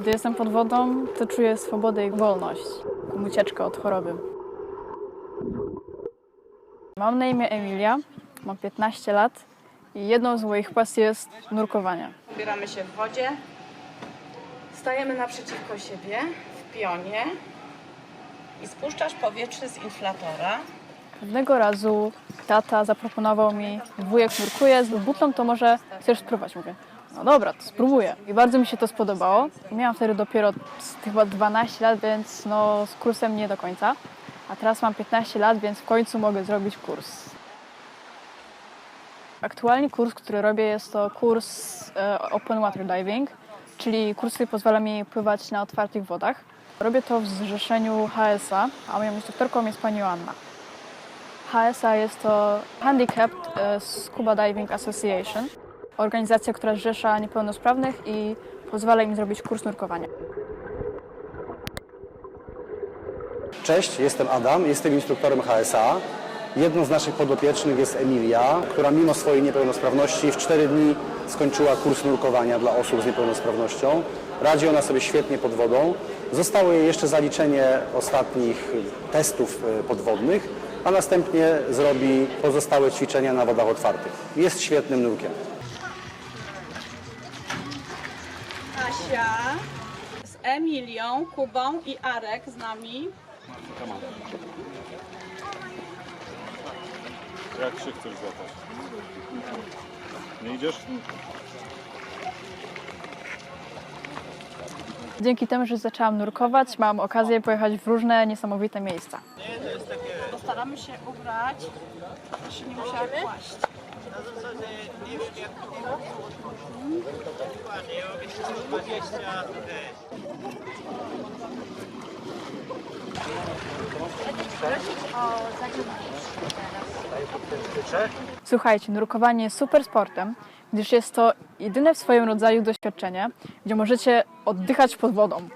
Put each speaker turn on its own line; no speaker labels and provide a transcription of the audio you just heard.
Gdy jestem pod wodą, to czuję swobodę i wolność, ucieczkę od choroby. Mam na imię Emilia, mam 15 lat i jedną z moich pasji jest nurkowanie.
Ubieramy się w wodzie, stajemy naprzeciwko siebie w pionie i spuszczasz powietrze z inflatora.
Pewnego razu tata zaproponował mi, wujek nurkuje z butlą, to może chcesz spróbować? Mówię, no dobra, to spróbuję. I bardzo mi się to spodobało. Miałam wtedy dopiero chyba 12 lat, więc no z kursem nie do końca. A teraz mam 15 lat, więc w końcu mogę zrobić kurs. Aktualnie kurs, który robię, jest to kurs e, Open Water Diving, czyli kurs, który pozwala mi pływać na otwartych wodach. Robię to w zrzeszeniu HSA, a moją instruktorką jest pani Joanna. HSA jest to Handicapped e, Scuba Diving Association, organizacja, która zrzesza niepełnosprawnych i pozwala im zrobić kurs nurkowania.
Cześć, jestem Adam, jestem instruktorem HSA. Jedną z naszych podopiecznych jest Emilia, która mimo swojej niepełnosprawności w 4 dni skończyła kurs nurkowania dla osób z niepełnosprawnością. Radzi ona sobie świetnie pod wodą. Zostało jej jeszcze zaliczenie ostatnich testów e, podwodnych, a następnie zrobi pozostałe ćwiczenia na wodach otwartych. Jest świetnym nurkiem.
Asia z Emilią, Kubą i Arek z nami.
Jak się chcesz złapać? Nie idziesz?
Dzięki temu, że zaczęłam nurkować, mam okazję pojechać w różne niesamowite miejsca.
Postaramy się ubrać, żeby się nie musiała kłaść.
Słuchajcie, nurkowanie jest super sportem, gdyż jest to jedyne w swoim rodzaju doświadczenie, gdzie możecie oddychać pod wodą.